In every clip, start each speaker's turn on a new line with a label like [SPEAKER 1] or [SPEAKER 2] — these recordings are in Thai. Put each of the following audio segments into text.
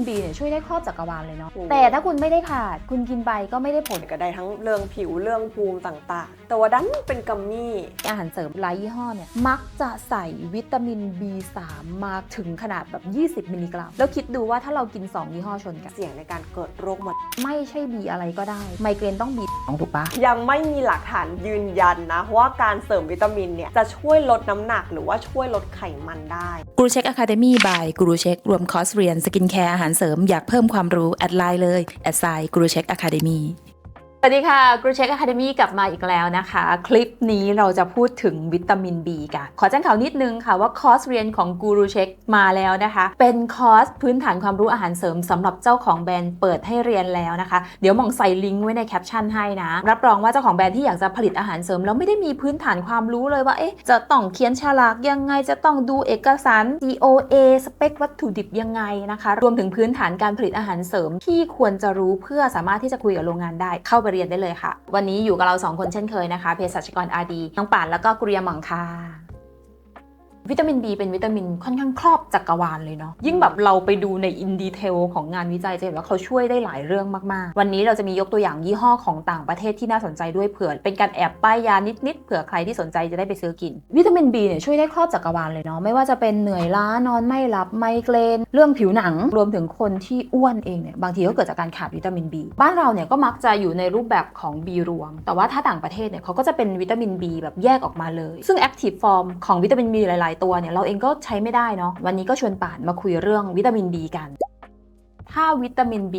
[SPEAKER 1] น B เนี่ยช่วยได้ครอบจักรวาลเลยเนาะ
[SPEAKER 2] โอ้
[SPEAKER 1] แต่ถ้าคุณไม่ได้ขาด คุณกินไปก็ไม่ได้ผล
[SPEAKER 2] ก็ได้ทั้งเรื่องผิวเรื่องภูมิต่าง ๆ แต่ว่าดันเป็นกัมมี่
[SPEAKER 1] อาหารเสริมหลายยี่ห้อเนี่ยมักจะใส่วิตามิน B3 มาถึงขนาดแบบ 20 มิลลิกรัม แล้วคิดดูว่าถ้าเรากิน 2 ยี่ห้อชนกัน
[SPEAKER 2] เสี่ยงในการเกิดโรคมะเร็ง
[SPEAKER 1] ไม่ใช่ B อะไรก็ได้ ไมเกรนต้อง B 2ถูกปะ
[SPEAKER 2] ยังไม่มีหลักฐานยืนยันนะว่าการเสริมวิตามินเนี่ยจะช่วยลดน้ำหนักหรือว่าช่วยลดไขมันได้
[SPEAKER 3] กูรูเช็คอะคาเดมี่บายกูรูเช็ครวมคอร์สเรียนสกินแคร์อาหารเสริมอยากเพิ่มความรู้ แอดไลน์เลยแอดไซน์กูรูเช็คอะคาเดมี
[SPEAKER 1] สวัสดีค่ะ g r u c h e c k Academy กลับมาอีกแล้วนะคะ คลิปนี้เราจะพูดถึงวิตามิน B กัน ขอแจ้งข่าวนิดนึงค่ะว่าคอร์สเรียนของ Guru Check มาแล้วนะคะ เป็นคอร์สพื้นฐานความรู้อาหารเสริมสำหรับเจ้าของแบรนด์เปิดให้เรียนแล้วนะคะ เดี๋ยวมองใส่ลิงก์ไว้ในแคปชั่นให้นะ รับรองว่าเจ้าของแบรนด์ที่อยากจะผลิตอาหารเสริม แล้วไม่ได้มีพื้นฐานความรู้เลยว่าเอ๊ะจะต้องเขียนฉลากยังไงจะต้องดูเอกสาร DOA สเปควัตถุดิบยังไงนะคะ รวมถึงพื้นฐานการผลิตอาหารเสริมที่ควรจะรู้เพื่อสามารถที่จะคุยกับโรงงานได้เข้าไปเรียนได้เลยค่ะ วันนี้อยู่กับเราสองคนเช่นเคยนะคะเภสัชกรอาดีน้องป่านแล้วก็กุริยาหมังค่ะ วิตามิน B เป็นวิตามินค่อนข้างครอบจักรวาลเลยเนาะยิ่งแบบเราไปดูในอินดีเทลของงานวิจัยจะเห็นว่าเขาช่วยได้หลายเรื่องมาก ๆ วันนี้เราจะมียกตัวอย่างยี่ห้อของต่างประเทศที่น่าสนใจด้วยเผื่อ เป็นการแอบป้ายยานิด ๆ เผื่อใครที่สนใจจะได้ไปซื้อกิน วิตามิน B เนี่ยช่วยได้ครอบจักรวาลเลยเนาะไม่ว่าจะเป็นเหนื่อยล้านอนไม่หลับไมเกรนเรื่องผิวหนังรวมถึงคนที่อ้วนเองเนี่ยบางทีก็เกิดจากการขาดวิตามิน B บ้านเราเนี่ยก็มักจะอยู่ในรูปแบบของ B รวม แต่ว่าถ้าต่างประเทศเนี่ยเขาก็จะเป็นวิตามิน B แบบแยกออกมาเลย ซึ่ง Active Form ของวิตามิน B หลาย ๆตัวเนี่ยเราเองก็ใช้ไม่ได้เนาะวันนี้ก็ชวนป่านมาคุยเรื่องวิตามิน B กัน ถ้าวิตามิน B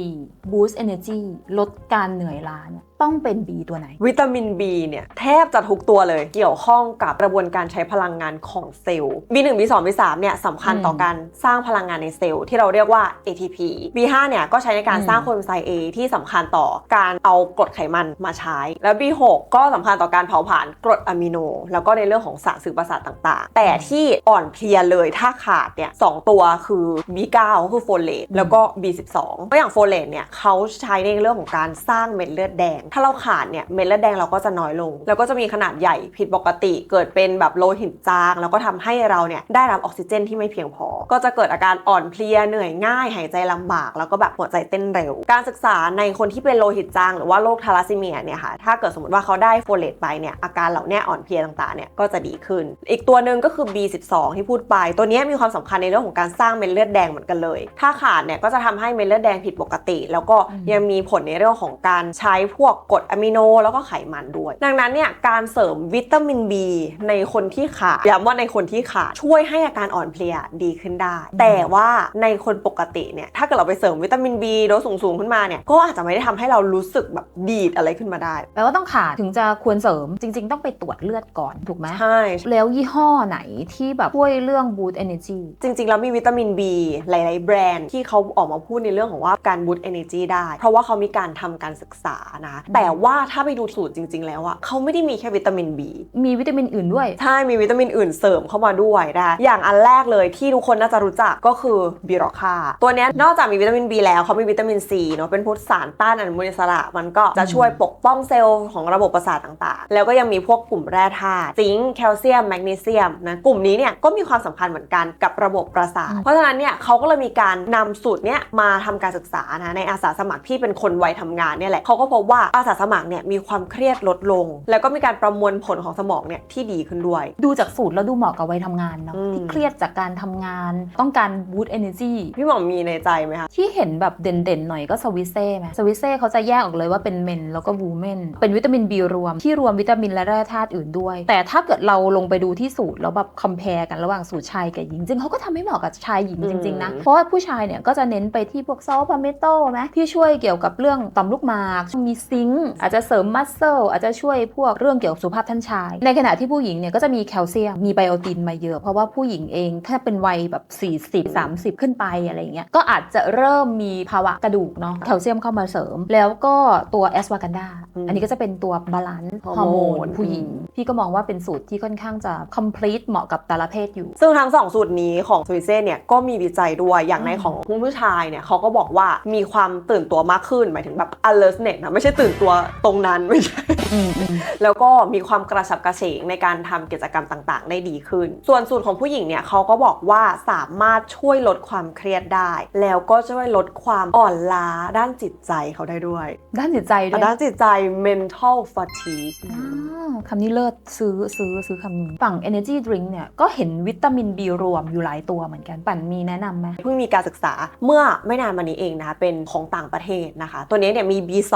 [SPEAKER 1] boost energy ลดการเหนื่อยล้าเนี่ย ต้องเป็น B ตัวไหน
[SPEAKER 2] วิตามิน B เนี่ยแทบจะทุกตัวเลยเกี่ยวข้องกับกระบวนการใช้พลังงานของเซลล์ B1 B2 B3 เนี่ยสำคัญต่อการสร้างพลังงานในเซลล์ที่เราเรียกว่า ATP B5 เนี่ยก็ใช้ในการ
[SPEAKER 1] อืม
[SPEAKER 2] สร้างโคเอนไซม์ A ที่สำคัญต่อการเอากรดไขมันมาใช้ แล้ว B6 ก็สำคัญต่อการเผาผลาญกรดอะมิโน แล้วก็ในเรื่องของสารสื่อประสาทต่างๆ แต่ที่อ่อนเพลียเลยถ้าขาดเนี่ยสองตัวคือ B9 ก็คือโฟเลตแล้วก็ B12 ก็อย่างโฟเลตเนี่ยเขาใช้ในเรื่องของการสร้างเม็ดเลือดแดงถ้าเราขาดเนี่ยเม็ดเลือดแดงเราก็จะน้อยลง แล้วก็จะมีขนาดใหญ่ผิดปกติเกิดเป็นแบบโลหิตจาง แล้วก็ทำให้เราเนี่ยได้รับออกซิเจนที่ไม่เพียงพอ ก็จะเกิดอาการอ่อนเพลียเหนื่อยง่ายหายใจลำบาก แล้วก็แบบหัวใจเต้นเร็ว การศึกษาในคนที่เป็นโลหิตจางหรือว่าโรคทาลัสซีเมียเนี่ยค่ะถ้าเกิดสมมติว่าเขาได้โฟเลตไปเนี่ยอาการเหล่านี้อ่อนเพลียต่างๆเนี่ยก็จะดีขึ้น อีกตัวหนึ่งก็คือ B12 ที่พูดไป ตัวนี้มีความสำคัญในเรื่องของการสร้างเม็ดเลือดแดงเหมือนกันเลย ถ้าขาดเนี่ยก็จะทำให้เม็ดเลือดแดงผิดปกติ แล้วก็ยังมีผลในเรื่องของการใช้พวกกรดอะมิโนแล้วก็ไขมันด้วย ดังนั้นเนี่ยการเสริมวิตามิน B ในคนที่ขาดย้ำว่าในคนที่ขาดช่วยให้อาการอ่อนเพลียดีขึ้นได้ แต่ว่าในคนปกติเนี่ยถ้าเกิดเราไปเสริมวิตามิน B โดสสูงๆขึ้นมาเนี่ยก็อาจจะไม่ได้ทำให้เรารู้สึกแบบดีดอะไรขึ้นมาได้
[SPEAKER 1] แปลว่าต้องขาดถึงจะควรเสริมจริง ๆ ต้องไปตรวจเลือดก่อนถูกไหม
[SPEAKER 2] ใช่
[SPEAKER 1] แล้วยี่ห้อไหนที่แบบช่วยเรื่อง boost energy
[SPEAKER 2] จริงๆแล้วมีวิตามิน B หลาย ๆ แบรนด์ที่เขาออกมาพูดในเรื่องของว่าการบูต t เอเนจีได้ เพราะว่าเขามีการทำการศึกษานะแต่ว่าถ้าไปดูสูตรจริง ๆ แล้วอะเขาไม่ได้มีแค่วิตามิน B
[SPEAKER 1] มีวิตามินอื่นด้วย
[SPEAKER 2] ใช่ มีวิตามินอื่นเสริมเข้ามาด้วยนะ อย่างอันแรกเลยที่ทุกคนน่าจะรู้จักก็คือบิโรคาตัวเนี้ยนอกจากมีวิตามิน B แล้วเขามีวิตามิน C เนาะ เป็นพุทธสารต้านอนุมูลอิสระ มันก็จะช่วยปกป้องเซลล์ของระบบประสาทต่างๆ แล้วก็ยังมีพวกกลุ่มแร่ธาตุ ซิงค์ แคลเซียม แมกนีเซียมนะ กลุ่มนี้เนี่ยก็มีความสำคัญเหมือนกันกับระบบประสาท
[SPEAKER 1] อืม
[SPEAKER 2] เพราะฉะนั้นเนี่ยเขาก็เลยมีการนำสูตรเนี้ยมาทำการศึกษานะ ในอาสาสมัครที่เป็นคนวัยทำงานเนี่ยแหละเขาก็พบว่าอาสาสมัครเนี่ยมีความเครียดลดลง แล้วก็มีการประมวลผลของสมองเนี่ยที่ดีขึ้นด้วย
[SPEAKER 1] ดูจากสูตรแล้วดูเหมาะกับวัยทำงานเนาะ
[SPEAKER 2] อืม
[SPEAKER 1] ที่เครียดจากการทำงาน ต้องการ boost energy
[SPEAKER 2] พี่หมอมีในใจไหมคะ
[SPEAKER 1] ที่เห็นแบบเด่นๆ หน่อยก็สวิเซ่ไหมสวิเซ่เขาจะแยกออกเลยว่าเป็นเมนแล้วก็วูเมนเป็นวิตามิน B รวม ที่รวมวิตามินและแร่ธาตุอื่นด้วย แต่ถ้าเกิดเราลงไปดูที่สูตรแล้วแบบคอมเพลกันระหว่างสูตรชายกับหญิงจริงเขาก็ทำให้เหมาะกับชายหญิงจริงๆนะ
[SPEAKER 2] อืม
[SPEAKER 1] เพราะว่าผู้ชายเนี่ยก็จะเน้นไปที่พวกซอลพาเมโตไหมที่ช่วยเกี่ยวกับเรื่องต่อมลูกหมาก มีซิงค์อาจจะเสริมมัสเซลอาจจะช่วยพวกเรื่องเกี่ยวกับสุขภาพท่านชาย ในขณะที่ผู้หญิงเนี่ยก็จะมีแคลเซียมมีไบโอตินมาเยอะ เพราะว่าผู้หญิงเองถ้าเป็นวัยแบบ 40 30 ขึ้นไปอะไรเงี้ยก็อาจจะเริ่มมีภาวะกระดูกเนาะแคลเซียมเข้ามาเสริม แล้วก็ตัวแอสวากันดา
[SPEAKER 2] อืม
[SPEAKER 1] อันนี้ก็จะเป็นตัวบาลานซ์ฮ
[SPEAKER 2] ฮ
[SPEAKER 1] อ
[SPEAKER 2] อร์
[SPEAKER 1] ร์โม
[SPEAKER 2] โมน
[SPEAKER 1] นผู้หญิง พี่ก็มองว่าเป็นสูตรที่ค่อนข้างจะ complete เหมาะกับแต่ละเพศอยู่
[SPEAKER 2] ซึ่งทั้งสองสูตรนี้ของสวิเซ่เนี่ยก็มีวิจัยด้วยอย่างในของคุณผู้ชายเนี่ยเขาก็บอกว่ามีความตื่นตัวมากขึ้นหมายถึงแบบ alertness นะไม่ใช่ตื่นตัวตรงนั้นไม่ใช่
[SPEAKER 1] อืมอืม
[SPEAKER 2] แล้วก็มีความกระฉับกระเฉงในการทำกิจกรรมต่างๆ ได้ดีขึ้น ส่วนสูตรของผู้หญิงเนี่ยเขาก็บอกว่าสามารถช่วยลดความเครียดได้ แล้วก็ช่วยลดความอ่อนล้าด้านจิตใจเขาได้ด้วย
[SPEAKER 1] ด้านจิตใจด้วย
[SPEAKER 2] ด้านจิตใจ mental fatigue
[SPEAKER 1] อ่าคำนี้เลิศซื้อซื้อซื้อคำนี้ฝั่ง energy drink เนี่ยก็เห็นวิตามิน B รวมอยู่หลายตัวเหมือนกันปั่นมีแนะนำไหม
[SPEAKER 2] เพิ่งมีการศึกษาเมื่อไม่นานมานี้เองนะคะเป็นของต่างประเทศนะคะ ตัวนี้เนี่ยมี B2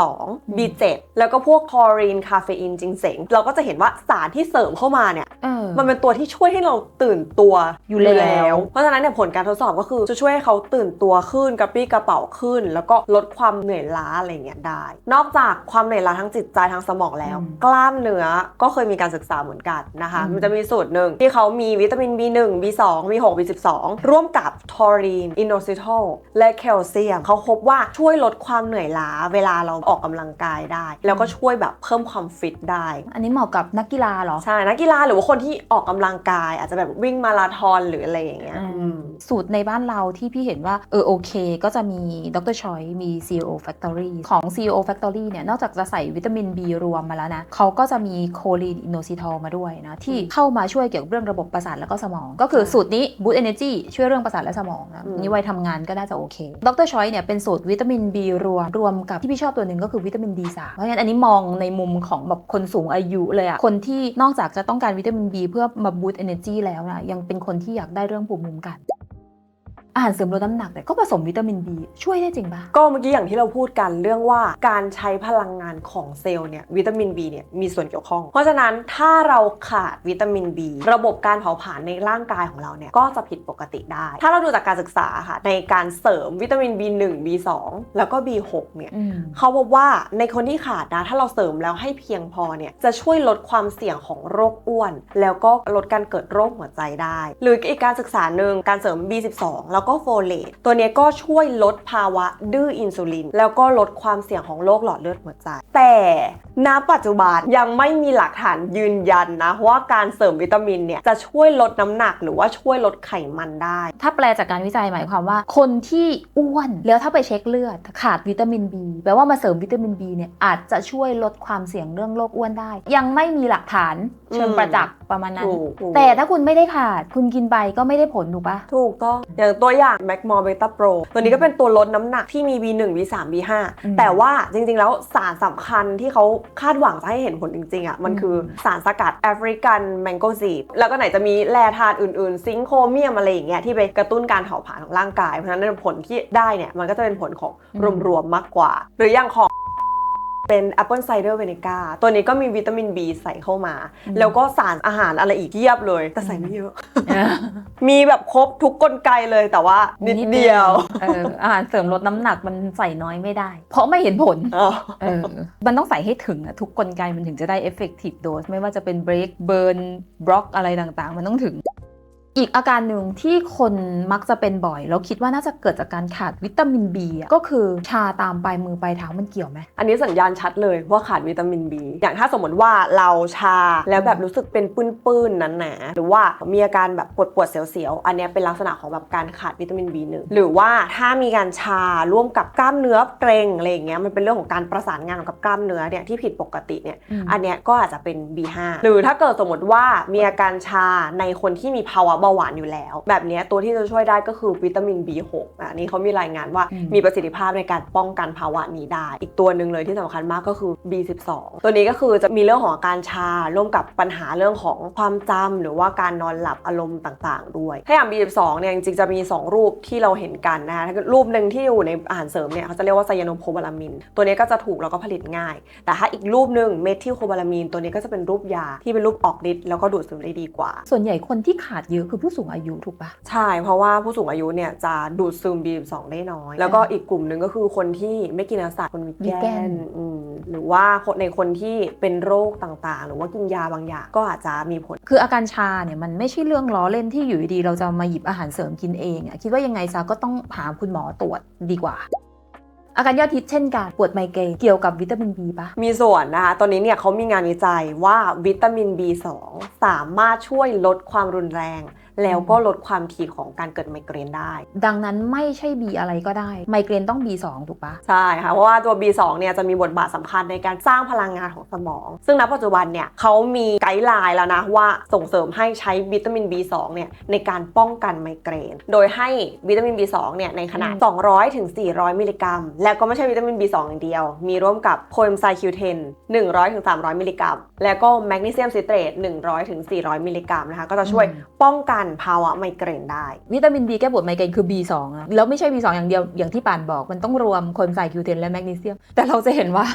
[SPEAKER 2] B7 แล้วก็พวกคลอรีนคาเฟอีนจิงเสงเราก็จะเห็นว่าสารที่เสริมเข้ามาเนี่ย
[SPEAKER 1] เออ
[SPEAKER 2] มันเป็นตัวที่ช่วยให้เราตื่นตัว
[SPEAKER 1] อยู่แล้ว
[SPEAKER 2] เพราะฉะนั้นเนี่ยผลการทดสอบก็คือจะช่วยให้เขาตื่นตัวขึ้นกระปรี้กระเป๋าขึ้น แล้วก็ลดความเหนื่อยล้าอะไรเงี้ยได้ นอกจากความเหนื่อยล้าทั้งจิตใจทั้งสมองแล้ว
[SPEAKER 1] อืม
[SPEAKER 2] กล้ามเนื้อก็เคยมีการศึกษาเหมือนกันนะคะ
[SPEAKER 1] อืม
[SPEAKER 2] มันจะมีสูตรหนึ่งที่เขามีวิตามิน B1 B2 B6 B12 ร่วมกับทอรีนอินโนซิทอลและแคลเซียมเขาพบว่าช่วยลดความเหนื่อยล้าเวลาเราออกกำลังกายได้ แล้วก็ช่วยแบบเพิ่มความฟิตได้
[SPEAKER 1] อันนี้เหมาะกับนักกีฬาเหรอ
[SPEAKER 2] ใช่ นักกีฬาหรือว่าคนที่ออกกำลังกาย อาจจะแบบวิ่งมาราธอนหรืออะไรอย่างเงี้ย
[SPEAKER 1] อืม
[SPEAKER 2] อืม
[SPEAKER 1] สูตรในบ้านเราที่พี่เห็นว่าเออโอเค ก็จะมีดรชอยมี CEO Factory ของ CEO Factory เนี่ยนอกจากจะใส่วิตามิน B รวมมาแล้วนะเขาก็จะมีโคลีนอินโนซิทอลมาด้วยนะที่เข้ามาช่วยเกี่ยวกับเรื่องระบบประสาทและก็สมอง ก็คือสูตรนี้ Boost Energy ช่วยเรื่องประสาทและสมองนะ
[SPEAKER 2] อืม
[SPEAKER 1] นี่วัยทำงานก็น่าจะโอเคดรชอยเนี่ยเป็นสูตรวิตามิน B รวมรวมกับที่พี่ชอบตัวหนึ่งก็คือวิตามิน D3 เพราะฉะนั้นอันนี้มองในมุมของแบบคนสูงอายุเลยอะคนที่นอกจากจะต้องการวิตามิน B เพื่อมาบูตเอเนอร์จีแล้วนะยังเป็นคนที่อยากได้เรื่องภูมิคุ้มกัน อาหารเสริมลดน้ำหนักเนี่ยก็ผสมวิตามิน B ช่วยได้จริงปะ
[SPEAKER 2] ก็เมื่อกี้อย่างที่เราพูดกันเรื่องว่าการใช้พลังงานของเซลล์เนี่ยวิตามิน B เนี่ยมีส่วนเกี่ยวข้อง เพราะฉะนั้นถ้าเราขาดวิตามิน B ระบบการเผาผลาญในร่างกายของเราเนี่ยก็จะผิดปกติได้ ถ้าเราดูจากการศึกษาค่ะในการเสริมวิตามิน B1 B2 แล้วก็ B6 เนี่ย
[SPEAKER 1] อืม
[SPEAKER 2] เขาพบว่าในคนที่ขาดนะถ้าเราเสริมแล้วให้เพียงพอเนี่ยจะช่วยลดความเสี่ยงของโรคอ้วน แล้วก็ลดการเกิดโรคหัวใจได้ หรืออีกการศึกษาหนึ่งการเสริม B12 แล้วก็โฟเลตตัวนี้ก็ช่วยลดภาวะดื้ออินซูลิน แล้วก็ลดความเสี่ยงของโรคหลอดเลือดหัวใจ แต่ ณปัจจุบันยังไม่มีหลักฐานยืนยันนะว่าการเสริมวิตามินเนี่ยจะช่วยลดน้ำหนักหรือว่าช่วยลดไขมันได้
[SPEAKER 1] ถ้าแปลจากการวิจัยหมายความว่า คนที่อ้วนแล้วถ้าไปเช็คเลือด ขาดวิตามิน B แปลว่ามาเสริมวิตามิน B เนี่ยอาจจะช่วยลดความเสี่ยงเรื่องโรคอ้วนได้ ยังไม่มีหลักฐานเชิง
[SPEAKER 2] อืม
[SPEAKER 1] ประจักษ์ประมาณนั้น
[SPEAKER 2] ถูกถูก
[SPEAKER 1] แต่ถ้าคุณไม่ได้ขาดคุณกินไปก็ไม่ได้ผลถูกปะ
[SPEAKER 2] ถูกต้องอย่างตัวอย่างแมกมอเบต้าโปรตัวนี้ก็เป็นตัวลดน้ำหนักที่มี B1 B3 B5
[SPEAKER 1] อืม
[SPEAKER 2] แต่ว่าจริงๆแล้วสารสำคัญที่เขาคาดหวังจะให้เห็นผลจริงๆอะมัน
[SPEAKER 1] อืม
[SPEAKER 2] คือสารสกัดแอฟริกันแมงโกซีดแล้วก็ไหนจะมีแร่ธาตุอื่นๆ ซิงค์โครเมียมอะไรอย่างเงี้ยที่ไปกระตุ้นการเผาผลาญของร่างกาย เพราะฉะนั้นผลที่ได้เนี่ยมันก็จะเป็นผลของรวมๆมากกว่า หรืออย่างของ เป็นแอปเปิลไซเดอร์เวนิก้าตัวนี้ก็มีวิตามิน B ใส่เข้ามา แล้วก็สารอาหารอะไรอีกเทียบเลย แต่ใส่ไม่เยอะ มีแบบครบทุกกลไกเลยแต่ว่านิดเดียว
[SPEAKER 1] เอออาหารเสริมลดน้ำหนักมันใส่น้อยไม่ได้ เพราะไม่เห็นผล
[SPEAKER 2] อ๋อ
[SPEAKER 1] เออมันต้องใส่ให้ถึงอะทุกกลไกมันถึงจะได้ effective dose ไม่ว่าจะเป็น break burn block อะไรต่างๆ มันต้องถึง อีกอาการหนึ่งที่คนมักจะเป็นบ่อย แล้วคิดว่าน่าจะเกิดจากการขาดวิตามิน B อะก็คือชาตามปลายมือปลายเท้ามันเกี่ยวไหม
[SPEAKER 2] อันนี้สัญญาณชัดเลยว่าขาดวิตามิน B อย่างถ้าสมมติว่าเราชาแล้วแบบรู้สึกเป็นปื้นๆหนาๆหรือว่ามีอาการแบบปวดปวดๆเสียวๆอันเนี้ยเป็นลักษณะของแบบการขาดวิตามิน B1 หรือว่าถ้ามีการชาร่วมกับกล้ามเนื้อเกร็งอะไรอย่างเงี้ยมันเป็นเรื่องของการประสานงานกับกล้ามเนื้อเนี่ยที่ผิดปกติเนี่ย
[SPEAKER 1] อืม
[SPEAKER 2] อันเนี้ยก็อาจจะเป็น B5 หรือถ้าเกิดสมมติว่ามีอาการชาในคนที่มีภาวะเบาหวานอยู่แล้ว แบบเนี้ยตัวที่จะช่วยได้ก็คือวิตามิน B6 อะอันนี้เขามีรายงานว่า
[SPEAKER 1] อืม
[SPEAKER 2] มีประสิทธิภาพในการป้องกันภาวะนี้ได้ อีกตัวหนึ่งเลยที่สำคัญมากก็คือ B12 ตัวนี้ก็คือจะมีเรื่องของอาการชาร่วมกับปัญหาเรื่องของความจำหรือว่าการนอนหลับอารมณ์ต่าง ๆ ด้วยถ้าอย่าง B12 เนี่ยจริงๆจะมี 2 รูปที่เราเห็นกันนะคะถ้าเกิดรูปหนึ่งที่อยู่ในอาหารเสริมเนี่ยเขาจะเรียกว่าไซยาโนโคบาลามิน ตัวนี้ก็จะถูกแล้วก็ผลิตง่าย แต่ถ้าอีกรูปหนึ่งเมทิลโคบาลามิน ตัวนี้ก็จะเป็นรูปยาที่เป็นรูปออกฤทธิ์แล้วก็ดูดซึมได้ดีกว่า
[SPEAKER 1] ส่วนใหญ่คนที่ขาดเยอะคือผู้สูงอายุถูกปะ
[SPEAKER 2] ใช่ เพราะว่าผู้สูงอายุเนี่ยจะดูดซึม B12 ได้น้อย แล้วก็อีกกลุ่มหนึ่งก็คือคนที่ไม่กินเนื้อสัตว์คนวิ
[SPEAKER 1] วี
[SPEAKER 2] แก
[SPEAKER 1] แก
[SPEAKER 2] น
[SPEAKER 1] น
[SPEAKER 2] อืมหรือว่าคนในคนที่เป็นโรคต่างๆ หรือว่ากินยาบางอย่างก็อาจจะมีผล
[SPEAKER 1] คืออาการชาเนี่ยมันไม่ใช่เรื่องล้อเล่นที่อยู่ดีๆเราจะมาหยิบอาหารเสริมกินเองอะคิดว่ายังไงซะก็ต้องหาคุณหมอตรวจดีกว่า อาการยอดฮิตเช่นกันปวดไมเกรนเกี่ยวกับวิตามิน B ปะ
[SPEAKER 2] มีส่วนนะคะ ตอนนี้เนี่ยเขามีงานวิจัยว่าวิตามิน B2 สามารถช่วยลดความรุนแรงแล้วก็ลดความถี่ของการเกิดไมเกรนได้
[SPEAKER 1] ดังนั้นไม่ใช่ B อะไรก็ได้ ไมเกรนต้อง B2 ถูกปะ
[SPEAKER 2] ใช่ค่ะ เพราะว่าตัว B2 เนี่ยจะมีบทบาทสำคัญในการสร้างพลังงานของสมอง ซึ่งณปัจจุบันเนี่ยเขามีไกด์ไลน์แล้วนะว่าส่งเสริมให้ใช้วิตามิน B2 เนี่ยในการป้องกันไมเกรน โดยให้วิตามิน B2 เนี่ยในขนาด 200ถึง400 มิลลิกรัม แล้วก็ไม่ใช่วิตามิน B2 อย่างเดียว มีร่วมกับโคเอนไซม์ Q10 100ถึง300 มิลลิกรัม แล้วก็แมกนีเซียมซิเตรต100ถึง400 มิลลิกรัมนะคะก็จะช่วยป้องกันภาวะไมเกรนได้
[SPEAKER 1] วิตามิน B แก้ปวดไมเกรนคือ B2 อะแล้วไม่ใช่ B2 อย่างเดียวอย่างที่ปานบอก มันต้องรวมคนใส่คิวเทนและแมกนีเซียม แต่เราจะเห็นว่า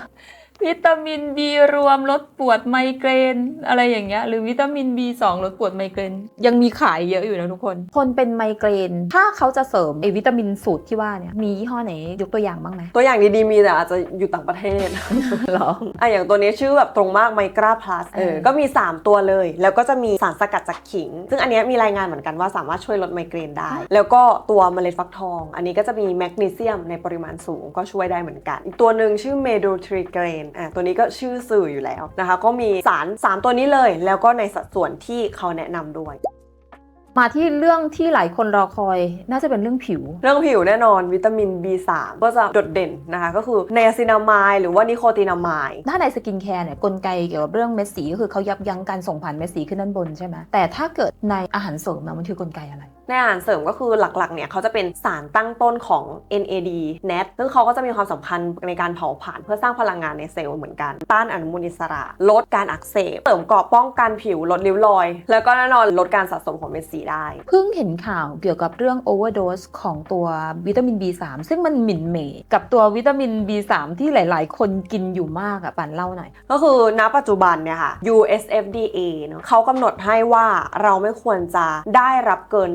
[SPEAKER 1] วิตามิน B รวมลดปวดไมเกรน อะไรอย่างเงี้ย หรือวิตามิน B2 ลดปวดไมเกรน ยังมีขายเยอะอยู่นะทุกคน คนเป็นไมเกรน ถ้าเขาจะเสริมไอวิตามินสูตรที่ว่าเนี่ยมียี่ห้อไหนยกตัวอย่างบ้างไหม
[SPEAKER 2] ตัวอย่างดีๆมีแต่อาจจะอยู่ต่างประเทศ
[SPEAKER 1] หรอ
[SPEAKER 2] อะอย่างตัวนี้ชื่อแบบตรงมากไมกราพลัสเออ
[SPEAKER 1] เออ
[SPEAKER 2] ก็มี 3 ตัวเลย แล้วก็จะมีสารสกัดจากขิง ซึ่งอันเนี้ยมีรายงานเหมือนกันว่าสามารถช่วยลดไมเกรนได้ แล้วก็ตัวเมล็ดฟักทอง อันนี้ก็จะมีแมกนีเซียมในปริมาณสูงก็ช่วยได้เหมือนกัน อีกตัวหนึ่งชื่อเมโดทริเกรนอะตัวนี้ก็ชื่อสื่ออยู่แล้วนะคะ ก็มีสาร 3 ตัวนี้เลย แล้วก็ในสัดส่วนที่เขาแนะนำด้วย
[SPEAKER 1] มาที่เรื่องที่หลายคนรอคอย น่าจะเป็นเรื่องผิว
[SPEAKER 2] เรื่องผิวแน่นอนวิตามิน B3 ก็จะโดดเด่นนะคะ ก็คือไนอาซินามายหรือว่านิโคตินามาย
[SPEAKER 1] ถ้าในสกินแคร์เนี่ยกลไกเกี่ยวกับเรื่องเม็ดสีก็คือเขายับยั้งการส่งผ่านเม็ดสีขึ้นด้านบนใช่ไหมแต่ถ้าเกิดในอาหารเสริมอะมันคือกลไกอะไร
[SPEAKER 2] ในอาหารเสริมก็คือหลักๆ เนี่ยเขาจะเป็นสารตั้งต้นของ NAD NAD ซึ่งเขาก็จะมีความสำคัญในการเผาผลาญเพื่อสร้างพลังงานในเซลล์เหมือนกัน ต้านอนุมูลอิสระ ลดการอักเสบ เสริมเกราะป้องกันผิว ลดริ้วรอย แล้วก็แน่นอนลดการสะสมของเม็ดสีได้
[SPEAKER 1] เพิ่งเห็นข่าวเกี่ยวกับเรื่องโอเวอร์ o s สของตัววิตามิน B3 ซึ่งมันหมิ่นเหมกับตัววิตามิน B3 ที่หลาย ๆ คนกินอยู่มากอะปันเล่าหน่อย
[SPEAKER 2] ก็คือณปัจจุบันเนี่ยค่ะ USFDA เนอะเขากำหนดให้ว่าเราไม่ควรจะได้รับเกิน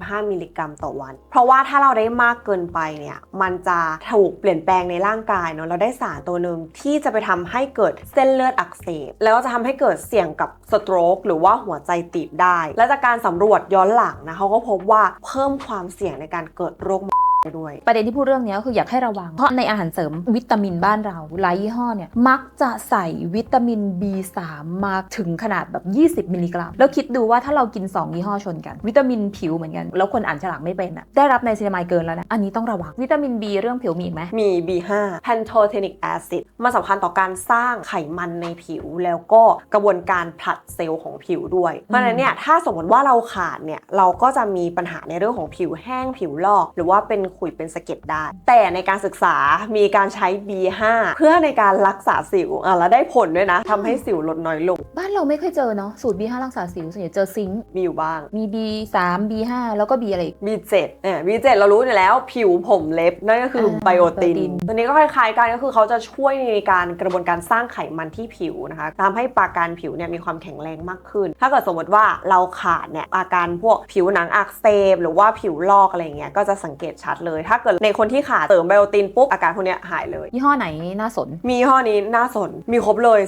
[SPEAKER 2] 35 มิลลิกรัมต่อวัน เพราะว่าถ้าเราได้มากเกินไปเนี่ยมันจะถูกเปลี่ยนแปลงในร่างกายเนาะเราได้สารตัวหนึ่งที่จะไปทำให้เกิดเส้นเลือดอักเสบแล้วก็จะทำให้เกิดเสี่ยงกับสโตรกหรือว่าหัวใจตีบได้ และจากการสำรวจย้อนหลังนะเขาก็พบว่าเพิ่มความเสี่ยงในการเกิดโรค ด้ด้วย
[SPEAKER 1] ประเด็นที่พูดเรื่องนี้ก็คืออยากให้ระวัง เพราะในอาหารเสริมวิตามินบ้านเราหลายยี่ห้อเนี่ยมักจะใส่วิตามิน B3 มาถึงขนาดแบบ 20 มิลลิกรัม แล้วคิดดูว่าถ้าเรากิน 2 ยี่ห้อชนกัน วิตามินผิวเหมือนกัน แล้วคนอ่านฉลากไม่เป็นอะได้รับในซีนามายเกินแล้วนะ อันนี้ต้องระวังวิตามิน B เรื่องผิวมีอีกไหม
[SPEAKER 2] มี B5 pantothenic acid มันสำคัญต่อการสร้างไขมันในผิวแล้วก็กระบวนการผลัดเซลล์ของผิวด้วยเพราะฉะนั้นเนี่ยถ้าสมมติว่าเราขาดเนี่ยเราก็จะมีปัญหาในเรื่องของผิวแห้งผิวลอก หรือว่าเป็นขุยเป็นสะเก็ดได้ แต่ในการศึกษามีการใช้ B5 เพื่อในการรักษาสิวอะแล้วได้ผลด้วยนะทำให้สิวลดน้อยลง
[SPEAKER 1] บ้านเราไม่เคยเจอเนาะสูตร B5 รักษาสิวส่วนใหญ่เจอซิงค์
[SPEAKER 2] มีอยู่บ้าง
[SPEAKER 1] มี B3 B5 แล้วก็ B อะไรอีก
[SPEAKER 2] B7 เนี่ย B7 เรารู้อยู่แล้วผิวผมเล็บ นั่นก็คือไบโอติน
[SPEAKER 1] ไบโอติน
[SPEAKER 2] ตัวนี้ก็คล้ายๆกันก็คือเขาจะช่วยในการกระบวนการสร้างไขมันที่ผิวนะคะทำให้ปราการผิวเนี่ยมีความแข็งแรงมากขึ้น ถ้าเกิดสมมติว่าเราขาดเนี่ยอาการพวกผิวหนังอักเสบหรือว่าผิวลอกอะไรเงี้ยก็จะสังเกตชัดเลย ถ้าเกิดในคนที่ขาดเสริมไบโอตินปุ๊บอาการพวกเนี้ยหายเลย
[SPEAKER 1] ยี่ห้อไหนน่าสน
[SPEAKER 2] มียี่ห้อนี้น่าสน มีครบเลย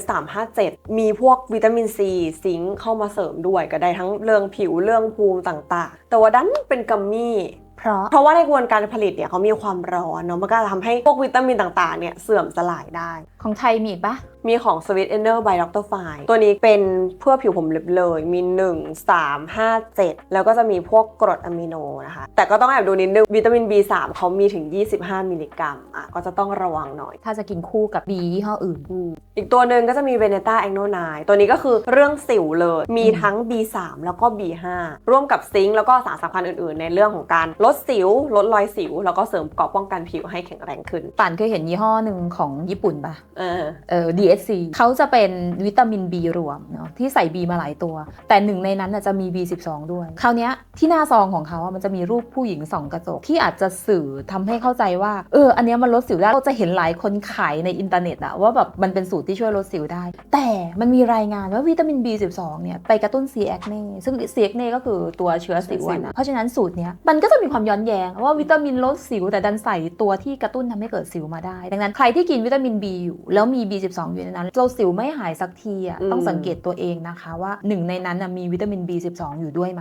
[SPEAKER 2] 357 มีพวกวิตามินซีซิงค์เข้ามาเสริมด้วยก็ได้ทั้งเรื่องผิวเรื่องภูมิต่างๆ แต่ว่าดันเป็นกัมมี่
[SPEAKER 1] เพราะ
[SPEAKER 2] เพราะว่าในกระบวนการผลิตเนี่ยเขามีความร้อนเนาะมันก็จะทำให้พวกวิตามินต่างๆเนี่ยเสื่อมสลายได้
[SPEAKER 1] ของไทยมีอีกปะ
[SPEAKER 2] มีของ Sweet Inner by Dr. Fine ตัวนี้เป็นเพื่อผิวผมเล็บเลย มี 1 3 5 7 แล้วก็จะมีพวกกรดอะมิโนนะคะ แต่ก็ต้องแอบดูนิดนึงวิตามิน B3 เขามีถึง 25 มิลลิกรัมอะก็จะต้องระวังหน่อย
[SPEAKER 1] ถ้าจะกินคู่กับ B ยี่ห้ออื่น
[SPEAKER 2] อืมอีกตัวหนึ่งก็จะมีเวเนต้าแองโนไนตัวนี้ก็คือเรื่องสิวเลย มีทั้ง B3 แล้วก็ B5 ร่วมกับซิงค์แล้วก็สารสำคัญอื่นๆ ในเรื่องของการลดสิว ลดรอยสิว แล้วก็เสริมเกราะป้องกันผิวให้แข็งแรงขึ้น
[SPEAKER 1] ป่านเคยเห็นยี่ห้อหนึ่งของญี่ปุ่นปะ
[SPEAKER 2] เออ
[SPEAKER 1] เอ่อ DSC เขาจะเป็นวิตามิน B รวมเนาะที่ใส่ B มาหลายตัว แต่หนึ่งในนั้นน่ะจะมี B12 ด้วย คราวเนี้ยที่หน้าซองของเขาอะมันจะมีรูปผู้หญิงส่องกระจก ที่อาจจะสื่อทำให้เข้าใจว่า เออ อันเนี้ยมันลดสิวได้เราจะเห็นหลายคนขายในอินเทอร์เน็ตอะว่าแบบมันเป็นสูตรที่ช่วยลดสิวได้ แต่มันมีรายงานว่าวิตามิน B12 เนี่ยไปกระตุ้น C. acne ซึ่ง C. acne ก็คือตัวเชื้อสิวอะนะเพราะฉะนั้นสูตรเนี้ยมันก็จะมีความย้อนแย้งว่าวิตามินลดสิวแต่ดันใส่ตัวที่กระตุ้นทำให้เกิดสิวมาได้ ดังนั้นใครที่กินวิตามิน B อยู่แล้วมี B12 อยู่ในนั้น เราสิวไม่หายสักทีอะ
[SPEAKER 2] อืม
[SPEAKER 1] ต้องสังเกตตัวเองนะคะว่าหนึ่งในนั้นน่ะมีวิตามิน B12 อยู่ด้วยไหม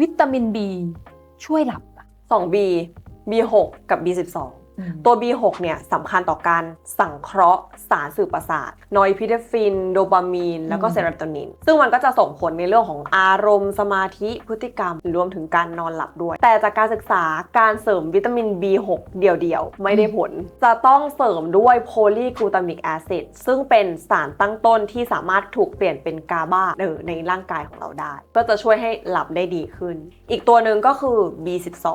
[SPEAKER 1] วิตามิน B ช่วยหลับอะ
[SPEAKER 2] 2B B6 กับ B12 ตัว B6 เนี่ยสำคัญต่อการสังเคราะห์สารสื่อประสาทนอยพิเดฟิน โดปามีน แล้วก็
[SPEAKER 1] อืม
[SPEAKER 2] เซโรโทนิน ซึ่งมันก็จะส่งผลในเรื่องของอารมณ์ สมาธิพฤติกรรม รวมถึงการนอนหลับด้วย แต่จากการศึกษาการเสริมวิตามิน B6 เดี่ยวๆ ไม่ได้ผล จะต้องเสริมด้วยโพลีกลูตามิกแอซิดซึ่งเป็นสารตั้งต้นที่สามารถถูกเปลี่ยนเป็นกาบาเออในร่างกายของเราได้ ก็จะช่วยให้หลับได้ดีขึ้นอีกตัวหนึ่งก็คือ B12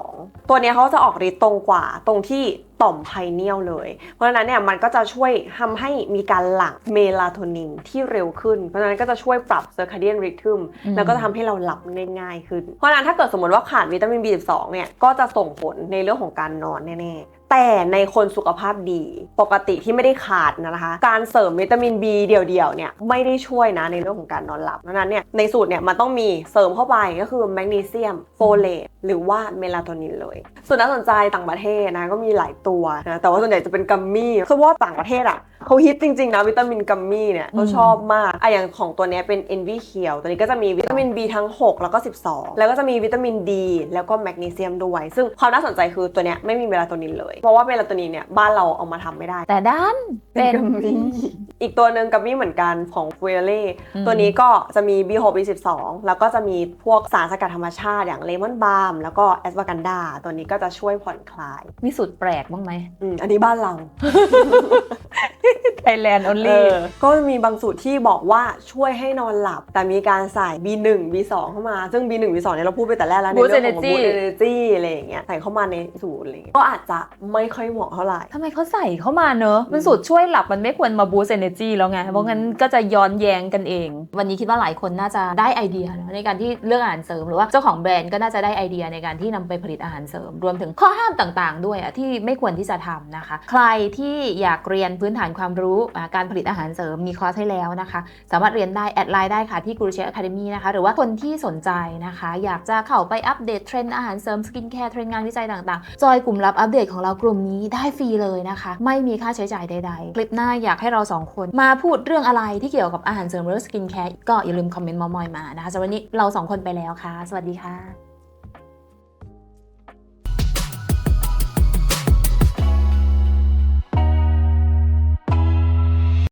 [SPEAKER 2] ตัวเนี้ยเขาจะออกฤทธิ์ตรงกว่าตรงที่ต่อมไพเนียลเลย เพราะฉะนั้นเนี่ยมันก็จะช่วยทำให้มีการหลั่งเมลาโทนินที่เร็วขึ้น เพราะฉะนั้นก็จะช่วยปรับเซอร์คาเดียนริทึม
[SPEAKER 1] อืม
[SPEAKER 2] แล้วก็จะทำให้เราหลับได้ง่ายขึ้น เพราะฉะนั้นถ้าเกิดสมมติว่าขาดวิตามิน B12 เนี่ยก็จะส่งผลในเรื่องของการนอนแน่ๆ แต่ในคนสุขภาพดี ปกติที่ไม่ได้ขาดนะคะ การเสริมวิตามิน B เดี่ยวๆเนี่ยไม่ได้ช่วยนะในเรื่องของการนอนหลับเพราะฉะนั้นเนี่ยในสูตรเนี่ยมันต้องมีเสริมเข้าไปก็คือแมกนีเซียมโฟเลตหรือว่าเมลาโทนินเลย ส่วนน่าสนใจต่างประเทศนะก็มีหลายตัวนะแต่ว่าส่วนใหญ่จะเป็นกัมมี่คือว่าต่างประเทศอะเขาฮิตจริงๆนะวิตามินกัมมี่เนี่ยเขาชอบมากอะอย่างของตัวเนี้ยเป็น Envy เขียวตัวนี้ก็จะมีวิตามิน B ทั้ง 6 แล้วก็ 12 แล้วก็จะมีวิตามิน D แล้วก็แมกนีเซียมด้วย ซึ่งความน่าสนใจคือตัวเนี้ยไม่มีเมลาโทนินเลยเพราะว่าเมลาโทนินเนี่ยบ้านเราเอามาทำไม่ได้
[SPEAKER 1] แต่ด้านเป็น
[SPEAKER 2] กัมมี่อีกตัวหนึ่งกัมมี่เหมือนกันของเฟเล่
[SPEAKER 1] อืม
[SPEAKER 2] ตัวนี้ก็จะมี B6 B12 แล้วก็จะมีพวกสารสกัดธรรมชาติอย่างเลมอนบาล์มแล้วก็แอสวากันดาตัวนี้ก็จะช่วยผ่อนคลาย
[SPEAKER 1] มีสูตรแปลกบ้างไหม
[SPEAKER 2] อืมอันนี้บ้านเรา
[SPEAKER 1] Thailand
[SPEAKER 2] เอ
[SPEAKER 1] only
[SPEAKER 2] อก็มีบางสูตรที่บอกว่าช่วยให้นอนหลับ แต่มีการใส่ B1 B2 เข้ามา ซึ่ง B1 B2 เนี่ยเราพูดไปแต่แรกแล้วใน
[SPEAKER 1] Boost
[SPEAKER 2] เรื่องของ
[SPEAKER 1] Energy
[SPEAKER 2] Boost Energy อะไรอย่างเงี้ยใส่เข้ามาในสูตรอะไรอย่างเงี้ยก็อาจจะไม่ค่อยเหมาะเท่าไหร่
[SPEAKER 1] ทำไมเขาใส่เข้ามาเนอะ มันสูตรช่วยหลับมันไม่ควรมา boost energy แล้วไง เพราะงั้นก็จะย้อนแย้งกันเอง วันนี้คิดว่าหลายคนน่าจะได้ไอเดียนะในการที่เลือกอาหารเสริมหรือว่าเจ้าของแบรนด์ก็น่าจะได้ไอเดียในการที่นำไปผลิตอาหารเสริม รวมถึงข้อห้ามต่างๆ ด้วยอะที่ไม่ควรที่จะทำนะคะ ใครที่อยากเรียนพื้นฐานความรู้อ่าการผลิตอาหารเสริมมีคอร์สให้แล้วนะคะ สามารถเรียนได้ แอดไลน์ได้ค่ะที่ g u r u c h e f Academy นะคะ หรือว่าคนที่สนใจนะคะ อยากจะเข้าไปอัปเดตเทรนด์อาหารเสริมสกินแคร์เทรนด์งานวิจัยต่างๆ จอยกลุ่มรับอัปเดตของเรากลุ่มนี้ได้ฟรีเลยนะคะ ไม่มีค่าใช้จ่ายใดๆ คลิปหน้าอยากให้เราสองคน มาพูดเรื่องอะไรที่เกี่ยวกับอาหารเสริมหรือสกินแคร์ก็อย่าลืมคอมเมนต์มามอยมานะคะสำหรับวันนี้เราสองคนไปแล้วค่ะ สวัสดีค่ะ